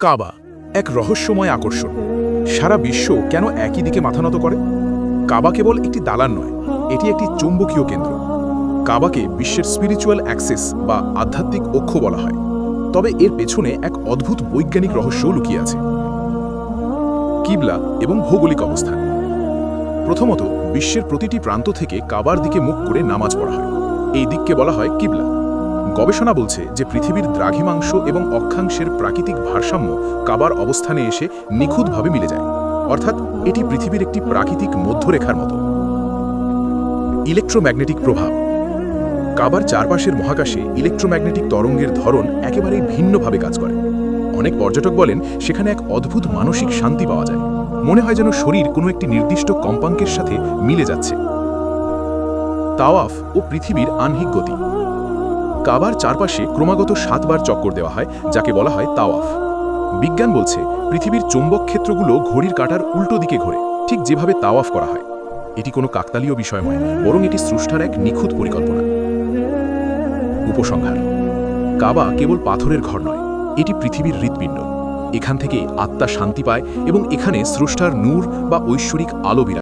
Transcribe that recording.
কাবা, এক রহস্যময় আকর্ষণ। সারা বিশ্ব কেন একই দিকে মাথা নত করে? কাবা কেবল একটি দালান নয়, এটি একটি চুম্বকীয় কেন্দ্র। কাবাকে বিশ্বের স্পিরিচুয়াল অ্যাক্সেস বা আধ্যাত্মিক অক্ষ বলা হয়। তবে এর পেছনে এক অদ্ভুত বৈজ্ঞানিক রহস্য লুকিয়ে আছে। কিবলা এবং ভৌগোলিক অবস্থান। প্রথমত, বিশ্বের প্রতিটি প্রান্ত থেকে কাবার দিকে মুখ করে নামাজ পড়া হয়। এই দিককে বলা হয় কিবলা। গবেষণা বলছে যে পৃথিবীর দ্রাঘিমাংশ এবং অক্ষাংশের প্রাকৃতিক ভারসাম্য কাবার অবস্থানে এসে নিখুঁতভাবে মিলে যায়। অর্থাৎ এটি পৃথিবীর একটি প্রাকৃতিক মধ্যরেখার মতো। ইলেকট্রোম্যাগনেটিক প্রভাব। কাবার চারপাশের মহাকাশে ইলেকট্রোম্যাগনেটিক তরঙ্গের ধরন একেবারেই ভিন্নভাবে কাজ করে। অনেক পর্যটক বলেন সেখানে এক অদ্ভুত মানসিক শান্তি পাওয়া যায়। মনে হয় যেন শরীর কোনো একটি নির্দিষ্ট কম্পাঙ্কের সাথে মিলে যাচ্ছে। তাওয়াফ ও পৃথিবীর আহ্নিক গতি। কাবার চারপাশে ক্রমাগত সাতবার চক্কর দেওয়া হয়, যাকে বলা হয় তাওয়াফ। বিজ্ঞান বলছে, পৃথিবীর চৌম্বক ক্ষেত্রগুলো ঘড়ির কাঁটার উল্টো দিকে ঘোরে, ঠিক যেভাবে তাওয়াফ করা হয়। এটি কোনো কাকতালীয় বিষয় নয়, বরং এটি স্রষ্টার এক নিখুঁত পরিকল্পনা। উপসংহার, কাবা কেবল পাথরের ঘর নয়, এটি পৃথিবীর হৃৎপিণ্ড। এখান থেকে আত্মা শান্তি পায় এবং এখানে স্রষ্টার নূর বা ঐশ্বরিক আলো বিরাজ